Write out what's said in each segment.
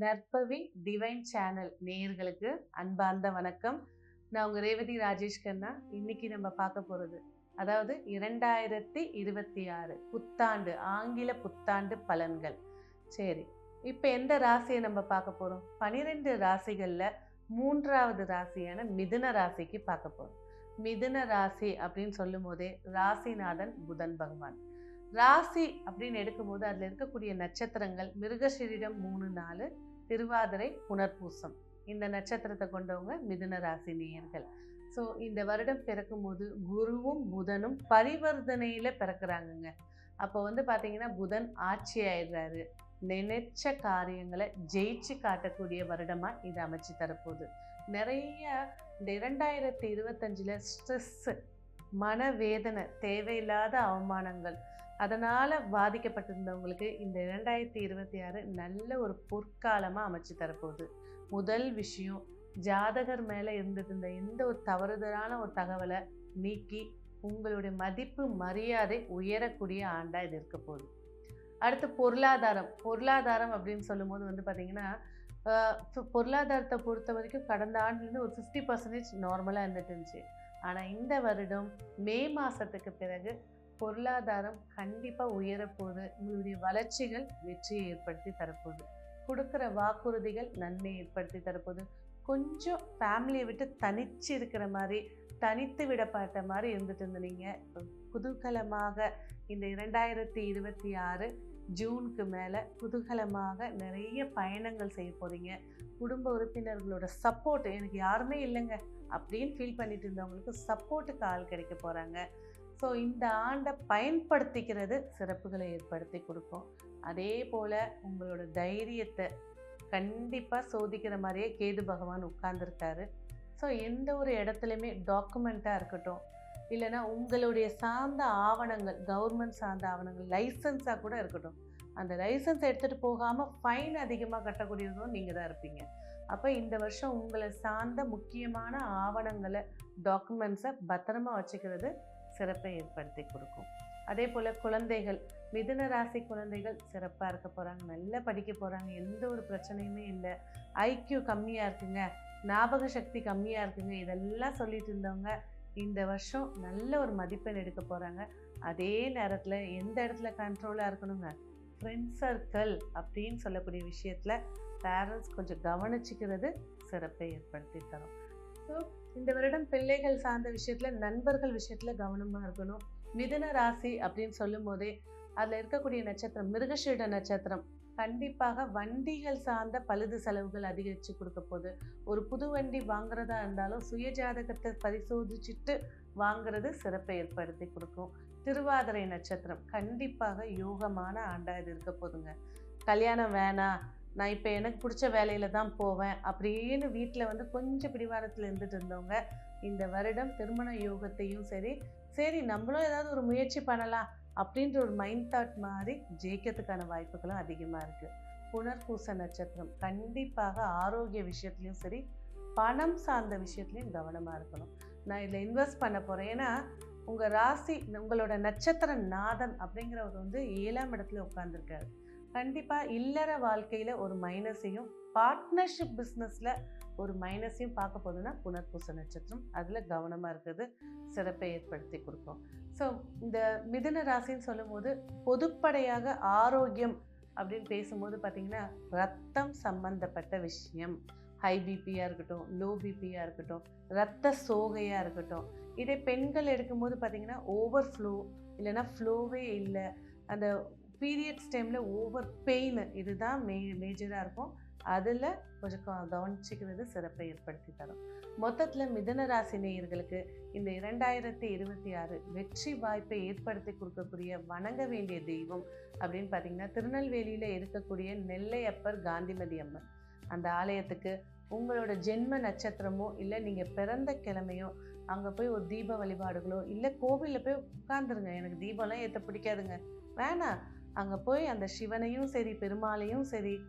நற்பவி divine channel நேயர்களுக்கு அன்பார்ந்த வணக்கம். நான் உங்க ரேவதி ராஜேஷ் கண்ணா. இன்னைக்கு நம்ம பார்க்க போறது அதாவது இரண்டாயிரத்தி இருபத்தி ஆறு புத்தாண்டு ஆங்கில புத்தாண்டு பலன்கள். சரி இப்போ எந்த ராசியை நம்ம பார்க்க போறோம்? பனிரெண்டு ராசிகள்ல மூன்றாவது ராசியான மிதுன ராசிக்கு பார்க்க போறோம். மிதுன ராசி அப்படின்னு சொல்லும் போதே ராசிநாதன் புதன் பகவான். ராசி அப்படின்னு எடுக்கும்போது அதில் இருக்கக்கூடிய நட்சத்திரங்கள் மிருகசீரிடம் மூணு நாலு திருவாதிரை புனர்பூசம். இந்த நட்சத்திரத்தை கொண்டவங்க மிதுன ராசி நேயர்கள். ஸோ இந்த வருடம் பிறக்கும்போது குருவும் புதனும் பரிவர்த்தனையில் பிறக்கிறாங்கங்க. அப்போ வந்து பார்த்தீங்கன்னா புதன் ஆட்சி ஆயிடுறாரு. நினைச்ச காரியங்களை ஜெயிச்சு காட்டக்கூடிய வருடமாக இது அமைச்சு தரப்போகுது. நிறைய இந்த இரண்டாயிரத்தி இருபத்தஞ்சில் ஸ்ட்ரெஸ்ஸு மனவேதனை தேவையில்லாத அவமானங்கள் அதனால் பாதிக்கப்பட்டிருந்தவங்களுக்கு இந்த இரண்டாயிரத்தி இருபத்தி ஆறு நல்ல ஒரு பொற்காலமாக அமைச்சு தரப்போகுது. முதல் விஷயம் ஜாதகர் மேலே இருந்திருந்த இருந்த எந்த ஒரு தவறுதலான ஒரு தகவலை நீக்கி உங்களுடைய மதிப்பு மரியாதை உயரக்கூடிய ஆண்டாக இது இருக்க போகுது. அடுத்து பொருளாதாரம். பொருளாதாரம் அப்படின்னு சொல்லும்போது வந்து பார்த்திங்கன்னா பொருளாதாரத்தை பொறுத்த வரைக்கும் கடந்த ஆண்டுலேருந்து ஒரு ஃபிஃப்டி பர்சன்டேஜ் நார்மலாக இருந்துட்டு இருந்துச்சு. ஆனால் இந்த வருடம் மே மாதத்துக்கு பிறகு பொருளாதாரம் கண்டிப்பாக உயரப்போகுது உங்களுடைய வளர்ச்சிகள் வெற்றியை ஏற்படுத்தி தரப்போகுது. கொடுக்குற வாக்குறுதிகள் நன்மை ஏற்படுத்தி தரப்போகுது. கொஞ்சம் ஃபேமிலியை விட்டு தனிச்சு இருக்கிற மாதிரி தனித்து விடப்பட்ட மாதிரி இருந்துட்டு இருந்தீங்க. குதூகலமாக இந்த இரண்டாயிரத்தி இருபத்தி ஆறு ஜூனுக்கு மேலே குதூகலமாக நிறைய பயணங்கள் செய்ய போகிறீங்க குடும்ப உறுப்பினர்களோட சப்போர்ட் எனக்கு யாருமே இல்லைங்க. அப்படின்னு ஃபீல் பண்ணிட்டு இருந்தவங்களுக்கு சப்போர்ட்டுக்கு ஆள் கிடைக்க போகிறாங்க ஸோ இந்த ஆண்டை பயன்படுத்திக்கிறது சிறப்புகளை ஏற்படுத்தி கொடுக்கும். அதே போல் உங்களோட தைரியத்தை கண்டிப்பாக சோதிக்கிற மாதிரியே கேது பகவான் உட்கார்ந்துருக்காரு. ஸோ எந்த ஒரு இடத்துலையுமே டாக்குமெண்ட்டாக இருக்கட்டும் இல்லைனா உங்களுடைய சார்ந்த ஆவணங்கள் கவர்மெண்ட் சார்ந்த ஆவணங்கள் லைசன்ஸாக கூட இருக்கட்டும். அந்த லைசன்ஸ் எடுத்துகிட்டு போகாமல் ஃபைன் அதிகமாக கட்டக்கூடியதும் நீங்கள் தான் இருப்பீங்க. அப்போ இந்த வருஷம் உங்களை சார்ந்த முக்கியமான ஆவணங்களை டாக்குமெண்ட்ஸை பத்திரமா வச்சுக்கிறது சிறப்பை ஏற்படுத்தி கொடுக்கும். அதே போல் குழந்தைகள் மிதுன ராசி குழந்தைகள் சிறப்பாக இருக்க போகிறாங்க நல்லா படிக்க போகிறாங்க எந்த ஒரு பிரச்சனையுமே இல்லை. ஐக்யூ கம்மியாக இருக்குங்க ஞாபக சக்தி கம்மியாக இருக்குங்க இதெல்லாம் சொல்லிட்டு இருந்தவங்க இந்த வருஷம் நல்ல ஒரு மதிப்பெண் எடுக்க போகிறாங்க அதே நேரத்தில் எந்த இடத்துல கண்ட்ரோலாக இருக்கணுங்க? ஃப்ரெண்ட் சர்க்கிள் அப்படின்னு சொல்லக்கூடிய விஷயத்தில் பேரண்ட்ஸ் கொஞ்சம் கவனிச்சிக்கிறது சிறப்பை ஏற்படுத்தி தரும். ஸோ இந்த வருடம் பிள்ளைகள் சார்ந்த விஷயத்தில் நண்பர்கள் விஷயத்தில் கவனமாக இருக்கணும். மிதுன ராசி அப்படின்னு சொல்லும் போதே அதில் இருக்கக்கூடிய நட்சத்திரம் மிருகஷீட நட்சத்திரம் கண்டிப்பாக வண்டிகள் சார்ந்த பழுது செலவுகள் அதிகரித்து கொடுக்க போகுது. ஒரு புது வண்டி வாங்குறதா இருந்தாலும் சுய ஜாதகத்தை பரிசோதிச்சுட்டு வாங்குறது சிறப்பை ஏற்படுத்தி கொடுக்கும். திருவாதிரை நட்சத்திரம் கண்டிப்பாக யோகமான ஆண்டாக இது இருக்க போதுங்க. கல்யாணம் வேணாம் நான் இப்போ எனக்கு பிடிச்ச வேலையில் தான் போவேன் அப்படின்னு வீட்டில் வந்து கொஞ்சம் பிடிவாரத்தில் இருந்துட்டு இருந்தவங்க இந்த வருடம் திருமண யோகத்தையும் சரி சரி நம்மளும் ஏதாவது ஒரு முயற்சி பண்ணலாம் அப்படின்ற ஒரு மைண்ட் தாட் மாதிரி ஜெயிக்கிறதுக்கான வாய்ப்புகளும் அதிகமாக இருக்குது புனர்பூச நட்சத்திரம் கண்டிப்பாக ஆரோக்கிய விஷயத்துலையும் சரி பணம் சார்ந்த விஷயத்துலையும் கவனமாக இருக்கணும். நான் இதில் இன்வெஸ்ட் பண்ண போகிறேன் ஏன்னா உங்கள் ராசி உங்களோட நட்சத்திர நாதன் அப்படிங்கிறவர் வந்து ஏழாம் இடத்துல உட்காந்துருக்காரு கண்டிப்பாக இல்லற வாழ்க்கையில் ஒரு மைனஸையும் பார்ட்னர்ஷிப் பிஸ்னஸில் ஒரு மைனஸையும் பார்க்க போதுன்னா புனர்பூச நட்சத்திரம் அதில் கவனமாக இருக்கிறது சிறப்பை ஏற்படுத்தி கொடுக்கும். ஸோ இந்த மிதுன ராசின்னு சொல்லும்போது பொதுப்படையாக ஆரோக்கியம் அப்படின்னு பேசும்போது பார்த்திங்கன்னா ரத்தம் சம்பந்தப்பட்ட விஷயம். ஹை பிபியாக இருக்கட்டும் லோ பிபியாக இருக்கட்டும் ரத்த சோகையாக இருக்கட்டும். இதே பெண்கள் எடுக்கும்போது பார்த்திங்கன்னா ஓவர் ஃப்ளோ இல்லைன்னா ஃப்ளோவே இல்லை. அந்த பீரியட்ஸ் டைமில் ஓவர் பெயின் இதுதான் மே மேஜராக இருக்கும். அதில் கொஞ்சம் கவனிச்சிக்கிறது சிறப்பை ஏற்படுத்தி தரும். மொத்தத்தில் மிதன ராசி நேயர்களுக்கு இந்த இரண்டாயிரத்தி இருபத்தி ஆறு வெற்றி வாய்ப்பை ஏற்படுத்தி கொடுக்கக்கூடிய வணங்க வேண்டிய தெய்வம் அப்படின்னு பார்த்தீங்கன்னா திருநெல்வேலியில் இருக்கக்கூடிய நெல்லையப்பர் காந்திமதி அம்மன். அந்த ஆலயத்துக்கு உங்களோட ஜென்ம நட்சத்திரமோ இல்லை நீங்கள் பிறந்த கிழமையோ அங்கே போய் ஒரு தீப வழிபாடுகளோ இல்லை கோவிலில் போய் உட்காந்துருங்க எனக்கு தீபம்லாம் ஏற்ற பிடிக்காதுங்க. வேணாம். அங்கே போய் அந்த சிவனையும் சரி பெருமாளையும் சரி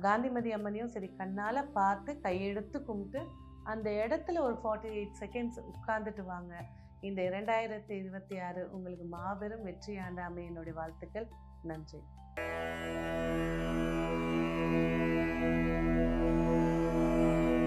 காந்திமதி அம்மனையும் சரி கண்ணால் பார்த்து கையெடுத்து கும்பிட்டு அந்த இடத்துல ஒரு ஃபார்ட்டி எயிட் செகண்ட்ஸ் உட்காந்துட்டு வாங்க. இந்த இரண்டாயிரத்தி இருபத்தி ஆறு உங்களுக்கு மாபெரும் வெற்றியாண்டு அம்மையினுடைய வாழ்த்துக்கள். நன்றி.